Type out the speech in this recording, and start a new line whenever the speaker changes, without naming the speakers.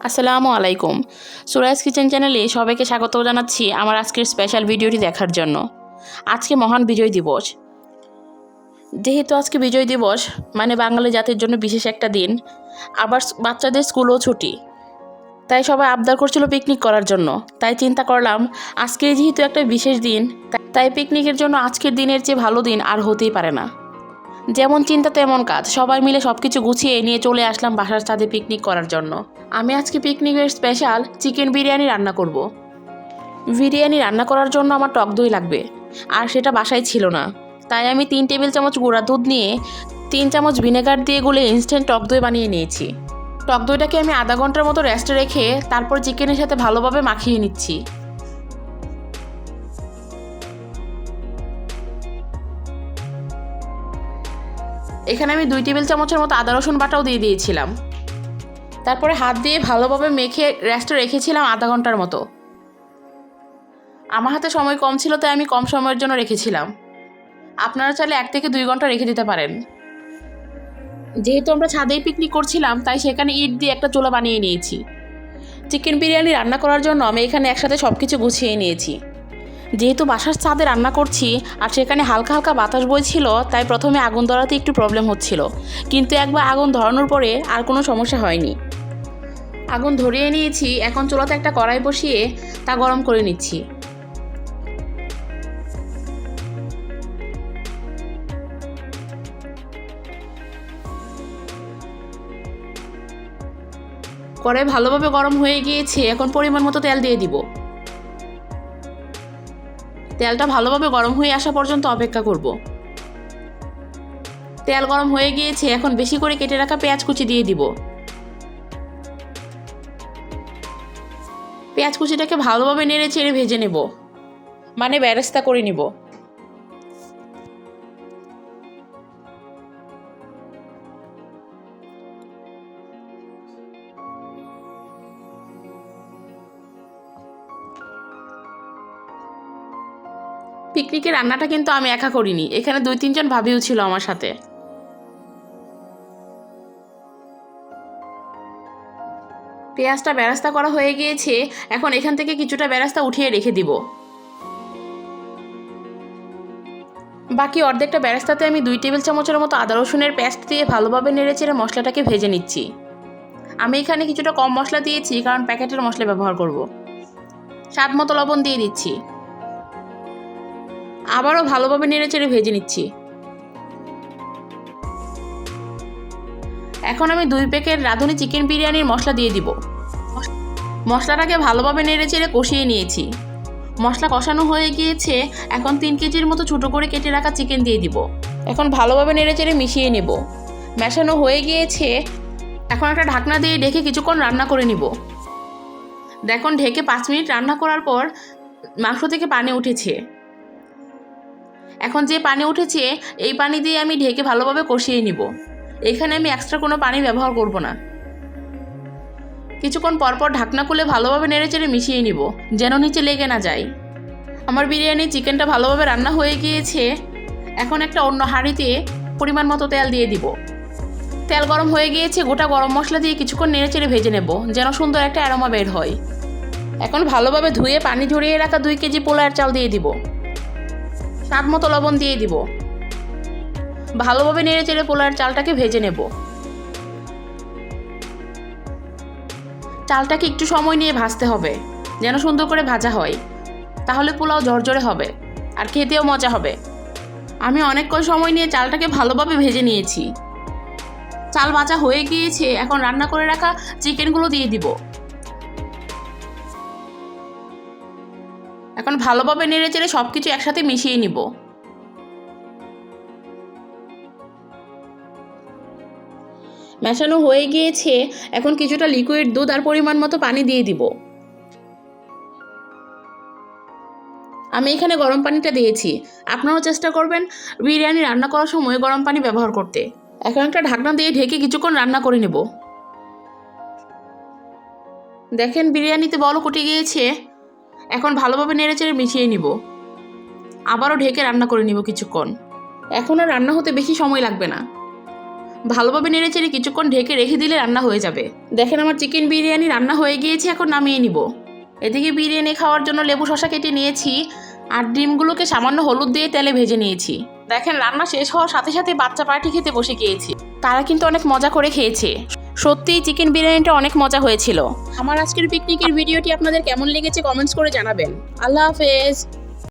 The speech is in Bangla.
আসসালামু আলাইকুম। সুরাজ কিচেন চ্যানেলে সবাইকে স্বাগত জানাচ্ছি আমার আজকের স্পেশাল ভিডিওটি দেখার জন্য। আজকে মহান বিজয় দিবস। যেহেতু আজকে বিজয় দিবস মানে বাঙালি জাতির জন্য বিশেষ একটা দিন, আবার বাচ্চাদের স্কুলও ছুটি। তাই সবাই আবদার করছিল পিকনিক করার জন্য। তাই চিন্তা করলাম, আজকে যেহেতু একটা বিশেষ দিন, তাই পিকনিকের জন্য আজকের দিনের চেয়ে ভালো দিন আর হতেই পারে না। যেমন চিন্তা, তেমন কাজ। সবাই মিলে সব কিছু গুছিয়ে নিয়ে চলে আসলাম বাসার ছাদে পিকনিক করার জন্য। আমি আজকে পিকনিকের স্পেশাল চিকেন বিরিয়ানি রান্না করব। বিরিয়ানি রান্না করার জন্য আমার টক দই লাগবে, আর সেটা বাসায় ছিল না। তাই আমি তিন টেবিল চামচ গুঁড়া দুধ নিয়ে তিন চামচ ভিনেগার দিয়ে গুলে ইনস্ট্যান্ট টক দই বানিয়ে নিয়েছি। টক দইটাকে আমি আধা ঘণ্টার মতো রেস্টে রেখে তারপর চিকেনের সাথে ভালোভাবে মাখিয়ে নিচ্ছি। এখানে আমি দুই টেবিল চামচের মতো আদা, রসুন বাটাও দিয়ে দিয়েছিলাম। তারপরে হাত দিয়ে ভালোভাবে মেখে রেস্টে রেখেছিলাম আধা ঘণ্টার মতো। আমার হাতে সময় কম ছিল, তাই আমি কম সময়ের জন্য রেখেছিলাম। আপনারা চাইলে এক থেকে দুই ঘণ্টা রেখে দিতে পারেন। যেহেতু আমরা ছাদেই পিকনিক করছিলাম, তাই সেখানে ইট দিয়ে একটা চোলা বানিয়ে নিয়েছি। চিকেন বিরিয়ানি রান্না করার জন্য আমি এখানে একসাথে সব কিছু গুছিয়ে নিয়েছি। যেহেতু বাসার ছাদে রান্না করছি আর সেখানে হালকা হালকা বাতাস বইছিল, তাই প্রথমে আগুন ধরাতে একটু প্রবলেম হচ্ছিল। কিন্তু একবার আগুন ধরানোর পরে আর কোনো সমস্যা হয়নি। আগুন ধরিয়ে নিয়েছি, এখন চুলাতে একটা কড়াই বসিয়ে তা গরম করে নিচ্ছি। কড়াই ভালোভাবে গরম হয়ে গিয়েছে, এখন পরিমাণ মতো তেল দিয়ে দিব। তেলটা ভালোভাবে গরম হয়ে আসা পর্যন্ত অপেক্ষা করব। তেল গরম হয়ে গিয়েছে, এখন বেশি করে কেটে রাখা পেঁয়াজ কুচি দিয়ে দিব। পেঁয়াজ কুচিটাকে ভালোভাবে নেড়ে চেড়ে ভেজে নেব। মানে ব্যারেস্তা করে নিব। পিকনিকের রান্নাটা কিন্তু আমি একা করিনি। এখানে দুই তিনজন ভাবিও ছিল আমার সাথে। পেঁয়াজটা বেরাস্তা করা হয়ে গিয়েছে, এখন এখান থেকে কিছুটা বেরাস্তা উঠিয়ে রেখে দিব। বাকি অর্ধেকটা বেরাস্তাতে আমি দুই টেবিল চামচের মতো আদা রসুনের পেস্ট দিয়ে ভালোভাবে নেড়ে চেড়ে মশলাটাকে ভেজে নিচ্ছি। আমি এখানে কিছুটা কম মশলা দিয়েছি, কারণ প্যাকেটের মশলা ব্যবহার করব। স্বাদ মতো লবণ দিয়ে দিচ্ছি। আবারও ভালোভাবে নেড়ে চেড়ে ভেজে নিচ্ছি। এখন আমি দুই প্যাকেট রাঁধুনি চিকেন বিরিয়ানির মশলা দিয়ে দিব। মশলাটাকে ভালোভাবে নেড়ে চেড়ে কষিয়ে নিয়েছি। মশলা কষানো হয়ে গিয়েছে, এখন তিন কেজির মতো ছোটো করে কেটে রাখা চিকেন দিয়ে দিব। এখন ভালোভাবে নেড়ে চেড়ে মিশিয়ে নেব। মেশানো হয়ে গিয়েছে, এখন একটা ঢাকনা দিয়ে ঢেকে কিছুক্ষণ রান্না করে নিব। দেখুন, ঢেকে পাঁচ মিনিট রান্না করার পর মাংস থেকে পানি উঠেছে। এখন যে পানি উঠেছে, এই পানি দিয়ে আমি ঢেকে ভালোভাবে কষিয়ে নিব। এখানে আমি এক্সট্রা কোনো পানি ব্যবহার করব না। কিছুক্ষণ পরপর ঢাকনা খুলে ভালোভাবে নেড়ে চেড়ে মিশিয়ে নিব, যেন নিচে লেগে না যায়। আমার বিরিয়ানি চিকেনটা ভালোভাবে রান্না হয়ে গিয়েছে। এখন একটা অন্য হাঁড়িতে পরিমাণ মতো তেল দিয়ে দিব। তেল গরম হয়ে গিয়েছে, গোটা গরম মশলা দিয়ে কিছুক্ষণ নেড়ে চেড়ে ভেজে নেব, যেন সুন্দর একটা অ্যারোমা বের হয়। এখন ভালোভাবে ধুয়ে পানি ঝরিয়ে রাখা দুই কেজি পোলার চাল দিয়ে দিব। স্বাদ মতো লবণ দিয়ে দিব। ভালোভাবে নেড়ে চেড়ে পোলার চালটাকে ভেজে নেব। চালটাকে একটু সময় নিয়ে ভাজতে হবে, যেন সুন্দর করে ভাজা হয়। তাহলে পোলাও ঝরঝরে হবে আর খেতেও মজা হবে। আমি অনেক অনেকক্ষণ সময় নিয়ে চালটাকে ভালোভাবে ভেজে নিয়েছি। চাল ভাজা হয়ে গিয়েছে, এখন রান্না করে রাখা চিকেনগুলো দিয়ে দিব। এখন ভালোভাবে নেড়ে চেড়ে সব কিছু একসাথে মিশিয়ে নিব। মেশানো হয়ে গিয়েছে, এখন কিছুটা লিকুইড দুধ আর পরিমাণ মতো পানি দিয়ে দিব। আমি এখানে গরম পানিটা দিয়েছি। আপনারাও চেষ্টা করবেন বিরিয়ানি রান্না করার সময় গরম পানি ব্যবহার করতে। এখন একটা ঢাকনা দিয়ে ঢেকে কিছুক্ষণ রান্না করে নেব। দেখেন বিরিয়ানিতে বল কুটে গিয়েছে। এখন ভালোভাবে নেড়েচেড়ে মিশিয়ে নিব। আবারও ঢেকে রান্না করে নিব কিছুক্ষণ। এখন আর রান্না হতে বেশি সময় লাগবে না। ভালোভাবে নেড়ে চেড়ে কিছুক্ষণ ঢেকে রেখে দিলে রান্না হয়ে যাবে। দেখেন আমার চিকেন বিরিয়ানি রান্না হয়ে গিয়েছে, এখন নামিয়ে নিব। এদিকে বিরিয়ানি খাওয়ার জন্য লেবু শশা কেটে নিয়েছি আর ডিমগুলোকে সামান্য হলুদ দিয়ে তেলে ভেজে নিয়েছি। দেখেন রান্না শেষ হওয়ার সাথে সাথে বাচ্চা পার্টি খেতে বসে গিয়েছি। তারা কিন্তু অনেক মজা করে খেয়েছে। সত্যিই চিকেন বিরিয়ানিটা অনেক মজা হয়েছিল। আমার আজকের পিকনিকের ভিডিওটি আপনাদের কেমন লেগেছে কমেন্টস করে জানাবেন। আল্লাহ হাফেজ।